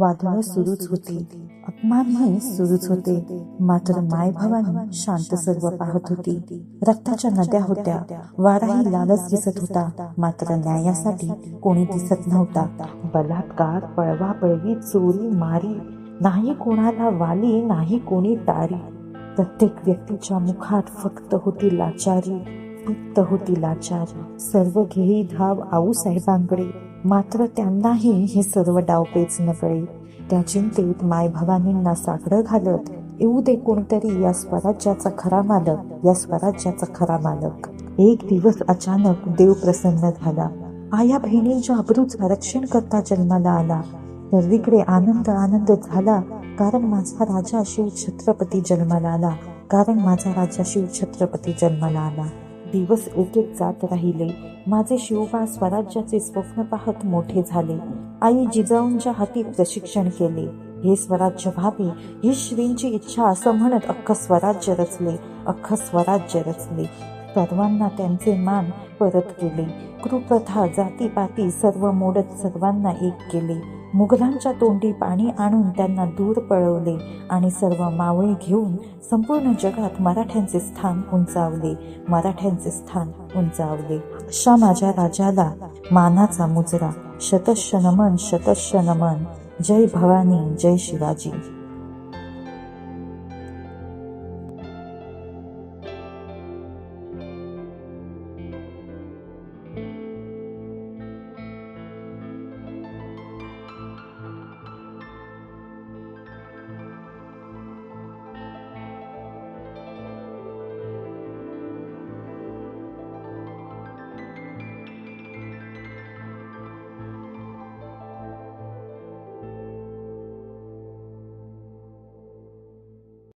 वादळ सुरूच होती. अपमानही सुरूच होते. मात्र माय भवानी शांत सर्व पाहत होती. रक्ताच्या नद्या होत्या. वाराही लालच दिसत होता. मात्र न्यायासाठी कोणी दिसत नव्हता. बलात्कार पळवा पळवी चोरी मारी. नाही कोणाला वाली नाही कोणी तारी प्रत्येक व्यक्तीच्या मुखात फक्त होती लाचारी. फक्त होती लाचारी. सर्व घेई धाव आऊ साहेबांकडे. मात्र त्यांनाही हे सर्व डावपेच नकळे त्या चिंतेत माय भवानींना साकडं घालत येऊ दे कोणतरी या स्वराज्याचा खरा मालक या स्वराज्याचा खरा मालक. एक दिवस अचानक देव प्रसन्न झाला. आया बहिणींच्या अब्रूचं रक्षण करता जन्माला आला. सर्वीकडे आनंद आनंद झाला. कारण माझा राजा शिव छत्रपती जन्माला आला. कारण माझा राजा शिव छत्रपती जन्माला आला. दिवस एक एक जात राहिले. माझे शिवबा स्वराज्याचे स्वप्न पाहत मोठे झाले. आई जिजाऊंच्या हाती प्रशिक्षण केले. हे स्वराज्य व्हावे ही श्रींची इच्छा असं म्हणत अख्खं स्वराज्य रचले अख्खं स्वराज्य रचले. सर्वांना त्यांचे मान परत केले. कृप्रथा जातीपाती सर्व मोडत सर्वांना एक केले. मुघलांच्या तोंडी पाणी आणून त्यांना दूर पळवले आणि सर्व मावळे घेऊन संपूर्ण जगात मराठ्यांचे स्थान उंचावले. मराठ्यांचे स्थान उंचावले. अशा माझ्या राजाला मानाचा मुजरा. शतश नमन शतश नमन. जय भवानी जय शिवाजी.